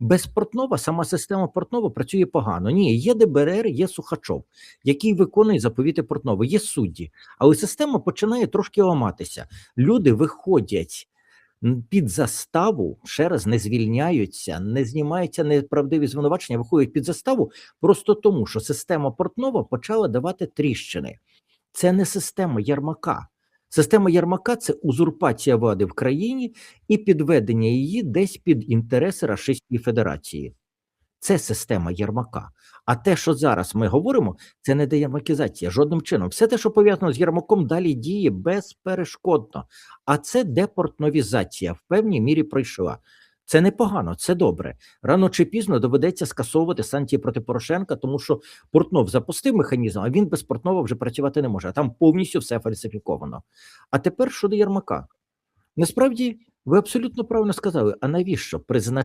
Без Портнова сама система Портнова працює погано. Ні, є ДБР, є Сухачов, який виконує заповіти Портнова, є судді. Але система починає трошки ламатися. Люди виходять під заставу, ще раз не звільняються, не знімаються неправдиві звинувачення, виходять під заставу просто тому, що система Портнова почала давати тріщини. Це не система Ярмака. Система Ярмака це узурпація влади в країні і підведення її десь під інтереси Рашистської Федерації. Це система Єрмака. А те, що зараз ми говоримо, це не деярмакізація жодним чином. Все те, що пов'язано з Єрмаком, далі діє безперешкодно. А це депортновізація в певній мірі пройшла. Це непогано, це добре. Рано чи пізно доведеться скасовувати санкції проти Порошенка, тому що Портнов запустив механізм, а він без Портнова вже працювати не може. А там повністю все фальсифіковано. А тепер щодо Єрмака. Насправді, ви абсолютно правильно сказали. А навіщо призначати?